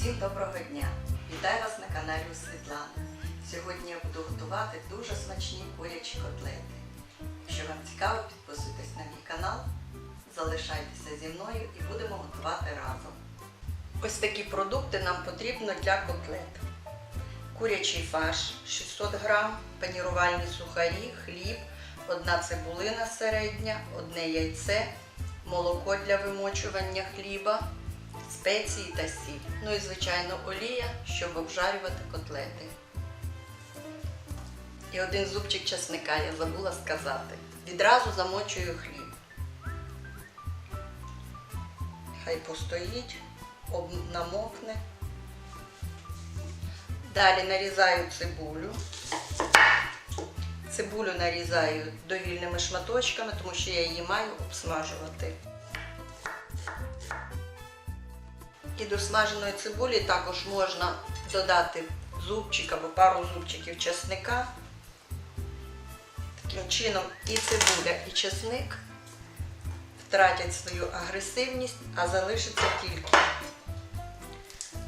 Усім доброго дня! Вітаю вас на каналі у Світлани. Сьогодні я буду готувати дуже смачні курячі котлети. Якщо вам цікаво, підписуйтесь на мій канал, залишайтеся зі мною і будемо готувати разом. Ось такі продукти нам потрібно для котлет. Курячий фарш 600 г, панірувальні сухарі, хліб, одна цибулина середня, одне яйце, молоко для вимочування хліба, спеції та сіль. Ну і, звичайно, олія, щоб обжарювати котлети. І один зубчик чесника, я забула сказати. Відразу замочую хліб. Хай постоїть, намокне. Далі нарізаю цибулю. Цибулю нарізаю довільними шматочками, тому що я її маю обсмажувати. І до смаженої цибулі також можна додати зубчик або пару зубчиків чесника. Таким чином і цибуля, і чесник втратять свою агресивність, а залишиться тільки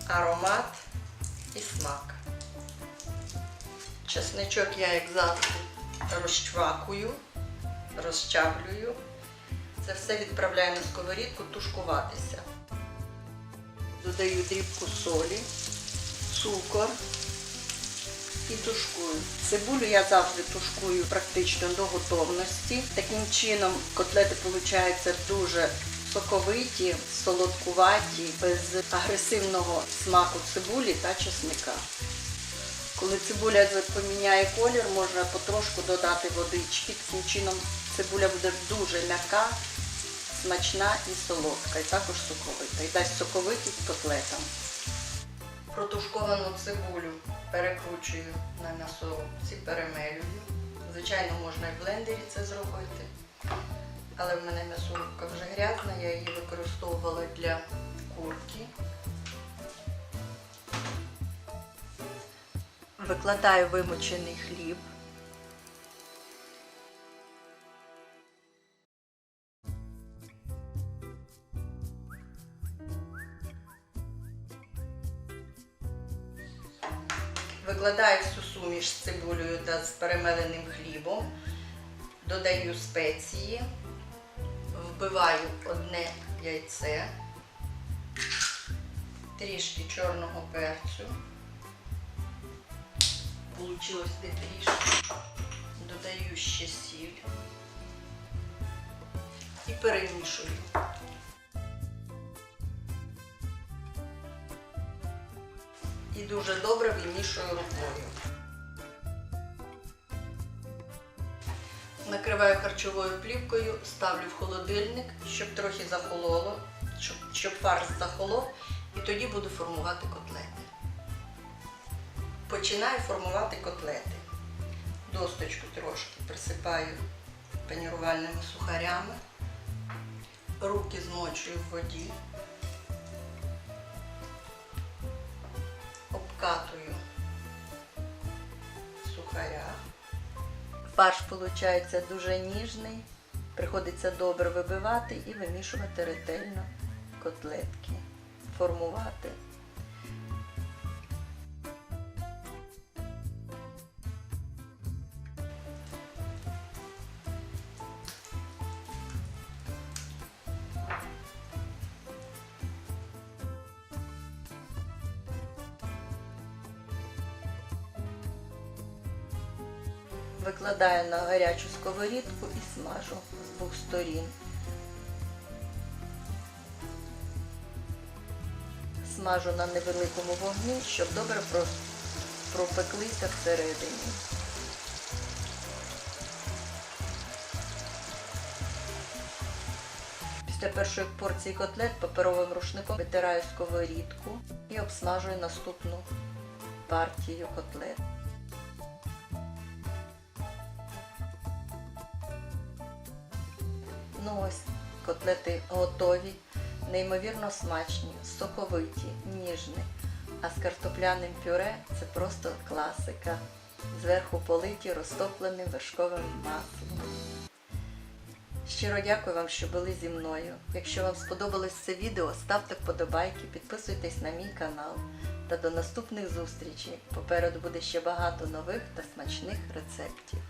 аромат і смак. Чесничок я, як завжди, розчвакую, розчавлюю. Це все відправляю на сковорідку тушкуватися. Додаю дрібку солі, цукор і тушкую. Цибулю я завжди тушкую практично до готовності. Таким чином котлети получаються дуже соковиті, солодкуваті, без агресивного смаку цибулі та чесника. Коли цибуля поміняє колір, можна потрошку додати водички. Таким чином цибуля буде дуже м'яка, смачна і солодка, і також соковита. І дасть соковитість котлетам. Протушковану цибулю перекручую на м'ясорубці, перемелюю. Звичайно, можна і в блендері це зробити. Але в мене м'ясорубка вже грязна, я її використовувала для курки. Викладаю вимочений хліб. Викладаю всю суміш з цибулею та з перемеленим хлібом, додаю спеції, вбиваю одне яйце, трішки чорного перцю. Получилось де трішки. Додаю ще сіль і перемішую. Дуже добре вимішую рукою. Накриваю харчовою плівкою, ставлю в холодильник, щоб трохи захололо, щоб, щоб фарш захолов, і тоді буду формувати котлети. Починаю формувати котлети. Досточку трошки присипаю панірувальними сухарями, руки змочую в воді, обкатую сухаря. Фарш виходить дуже ніжний, приходиться добре вибивати і вимішувати ретельно котлетки, формувати. Викладаю на гарячу сковорідку і смажу з двох сторін. Смажу на невеликому вогні, щоб добре пропеклися всередині. Після першої порції котлет паперовим рушником витираю сковорідку і обсмажую наступну партію котлет. Ну ось котлети готові, неймовірно смачні, соковиті, ніжні. А з картопляним пюре це просто класика. Зверху политі розтопленим вершковим маслом. Щиро дякую вам, що були зі мною. Якщо вам сподобалось це відео, ставте вподобайки, підписуйтесь на мій канал. Та до наступних зустрічей. Попереду буде ще багато нових та смачних рецептів.